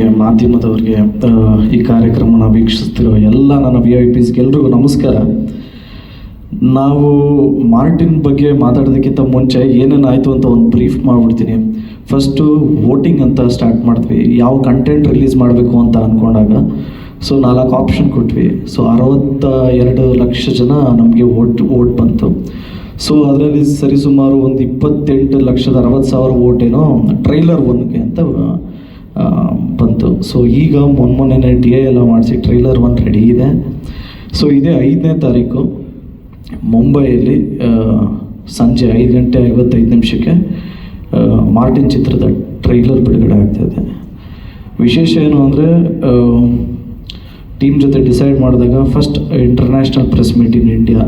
ಮಾಧ್ಯಮದವರಿಗೆ ಈ ಕಾರ್ಯಕ್ರಮನ ವೀಕ್ಷಿಸ್ತಿರೋ ಎಲ್ಲ ನನ್ನ ವಿ ಐ ಪಿಸ್ಗೆ ಎಲ್ರಿಗೂ ನಮಸ್ಕಾರ. ನಾವು ಮಾರ್ಟಿನ್ ಬಗ್ಗೆ ಮಾತಾಡೋದಕ್ಕಿಂತ ಮುಂಚೆ ಏನೇನು ಆಯಿತು ಅಂತ ಒಂದು ಬ್ರೀಫ್ ಮಾಡಿಬಿಡ್ತೀನಿ. ಫಸ್ಟು ವೋಟಿಂಗ್ ಅಂತ ಸ್ಟಾರ್ಟ್ ಮಾಡಿದ್ವಿ. ಯಾವ ಕಂಟೆಂಟ್ ರಿಲೀಸ್ ಮಾಡಬೇಕು ಅಂತ ಅಂದ್ಕೊಂಡಾಗ ಸೊ ನಾಲ್ಕು ಆಪ್ಷನ್ ಕೊಟ್ವಿ. ಸೊ ಅರವತ್ತ ಎರಡು ಲಕ್ಷ ಜನ ನಮಗೆ ವೋಟ್ ವೋಟ್ ಬಂತು. ಸೊ ಅದರಲ್ಲಿ ಸರಿಸುಮಾರು ಒಂದು ಇಪ್ಪತ್ತೆಂಟು ಲಕ್ಷದ ಅರವತ್ತು ಸಾವಿರ ವೋಟೇನೋ ಟ್ರೈಲರ್ ಒನ್ಗೆ ಅಂತ ಬಂತು. ಸೊ ಈಗ ಮೊನ್ನೆ ಡಿ ಐ ಎಲ್ಲ ಮಾಡಿಸಿ ಟ್ರೈಲರ್ ಒಂದು ರೆಡಿ ಇದೆ. ಸೊ ಇದೇ ಐದನೇ ತಾರೀಕು ಮುಂಬೈಯಲ್ಲಿ ಸಂಜೆ ಐದು ಗಂಟೆ ಐವತ್ತೈದು ನಿಮಿಷಕ್ಕೆ ಮಾರ್ಟಿನ್ ಚಿತ್ರದ ಟ್ರೈಲರ್ ಬಿಡುಗಡೆ ಆಗ್ತಾಯಿದೆ ವಿಶೇಷ ಏನು ಅಂದರೆ ಟೀಮ್ ಜೊತೆ ಡಿಸೈಡ್ ಮಾಡಿದಾಗ first international press meet in India.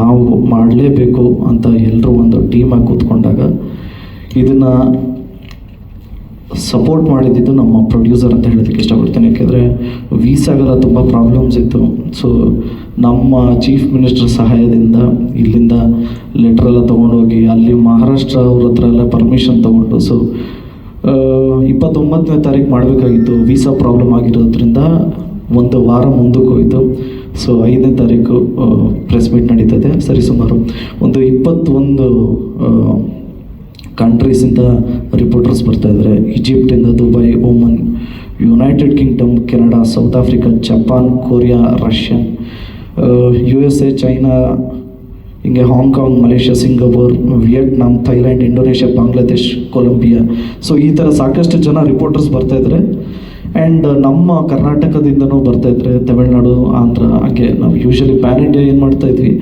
ನಾವು ಮಾಡಲೇಬೇಕು ಅಂತ ಎಲ್ಲರೂ ಒಂದು ಟೀಮಾಗಿ ಕೂತ್ಕೊಂಡಾಗ ಇದನ್ನು ಸಪೋರ್ಟ್ ಮಾಡಿದ್ದು ನಮ್ಮ ಪ್ರೊಡ್ಯೂಸರ್ ಅಂತ ಹೇಳೋದಕ್ಕೆ ಇಷ್ಟಪಡ್ತೀನಿ. ಯಾಕೆಂದರೆ ವೀಸಾಗೆಲ್ಲ ತುಂಬ ಪ್ರಾಬ್ಲಮ್ಸ್ ಇತ್ತು. ಸೊ ನಮ್ಮ ಚೀಫ್ ಮಿನಿಸ್ಟರ್ ಸಹಾಯದಿಂದ ಇಲ್ಲಿಂದ ಲೆಟ್ರ್ ಎಲ್ಲ ತೊಗೊಂಡೋಗಿ, ಅಲ್ಲಿ ಮಹಾರಾಷ್ಟ್ರ ಅವ್ರ ಹತ್ರ ಎಲ್ಲ ಪರ್ಮಿಷನ್ ತೊಗೊಂಡು ಸೊ ಇಪ್ಪತ್ತೊಂಬತ್ತನೇ ತಾರೀಕು ಮಾಡಬೇಕಾಗಿತ್ತು. ವೀಸಾ ಪ್ರಾಬ್ಲಮ್ ಆಗಿರೋದ್ರಿಂದ ಒಂದು ವಾರ ಮುಂದಕ್ಕೆ ಹೋಯಿತು. ಸೊ ಐದನೇ ತಾರೀಕು ಪ್ರೆಸ್ ಮೀಟ್ ನಡೀತದೆ. ಸರಿಸುಮಾರು ಒಂದು ಇಪ್ಪತ್ತೊಂದು ಕಂಟ್ರೀಸಿಂದ ರಿಪೋರ್ಟರ್ಸ್ ಬರ್ತಾ ಇದ್ದಾರೆ ಈಜಿಪ್ಟಿಂದ Dubai Oman United Kingdom Canada South Africa Japan Korea Russian U S A China ಹಿಂಗೆ Hong Kong Malaysia Singapore Vietnam Thailand Indonesia Bangladesh Colombia so ಈ ಥರ ಸಾಕಷ್ಟು ಜನ ರಿಪೋರ್ಟರ್ಸ್ ಬರ್ತಾ ಇದ್ದಾರೆ ಆ್ಯಂಡ್ ನಮ್ಮ ಕರ್ನಾಟಕದಿಂದನೂ ಬರ್ತಾ ಇದ್ದಾರೆ ತಮಿಳ್ನಾಡು ಆಂಧ್ರ ಹಾಗೆ ನಾವು ಯೂಶಲಿ ಪ್ಯಾನ್ ಇಂಡಿಯಾ ಏನು ಮಾಡ್ತಾ ಇದ್ವಿ.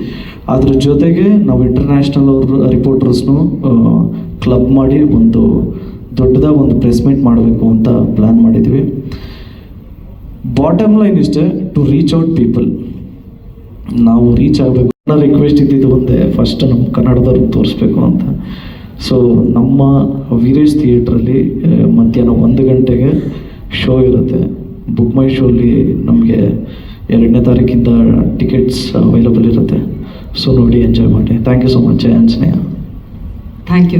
ಅದ್ರ ಜೊತೆಗೆ ನಾವು ಇಂಟರ್ನ್ಯಾಷನಲ್ ಅವ್ರ ರಿಪೋರ್ಟರ್ಸ್ನು ಕ್ಲಬ್ ಮಾಡಿ ಒಂದು ದೊಡ್ಡದಾಗಿ ಒಂದು ಪ್ಲೇಸ್ಮೆಂಟ್ ಮಾಡಬೇಕು ಅಂತ ಪ್ಲ್ಯಾನ್ ಮಾಡಿದ್ವಿ. ಬಾಟಮ್ ಲೈನ್ ಇಷ್ಟೇ ಟು ರೀಚ್ ಔಟ್ ಪೀಪಲ್ ನಾವು ರೀಚ್ ಆಗಬೇಕು ನನ್ನ ರಿಕ್ವೆಸ್ಟ್ ಇದ್ದಿದ್ದು ಒಂದೇ ಫಸ್ಟ್ ನಮ್ಮ ಕನ್ನಡದವ್ರಿಗೆ ತೋರಿಸ್ಬೇಕು ಅಂತ. ಸೊ ನಮ್ಮ ವೀರೇಶ್ ಥಿಯೇಟ್ರಲ್ಲಿ ಮಧ್ಯಾಹ್ನ ಒಂದು ಗಂಟೆಗೆ ಶೋ ಇರುತ್ತೆ. ಬುಕ್ ಮೈ ಶೋಲಿ ನಮಗೆ ಎರಡನೇ ತಾರೀಕಿಂದ ಟಿಕೆಟ್ಸ್ ಅವೈಲಬಲ್ ಇರುತ್ತೆ. ಸೊ ನೋಡಿ ಎಂಜಾಯ್ ಮಾಡಿ. Thank you so much Anjaneya thank you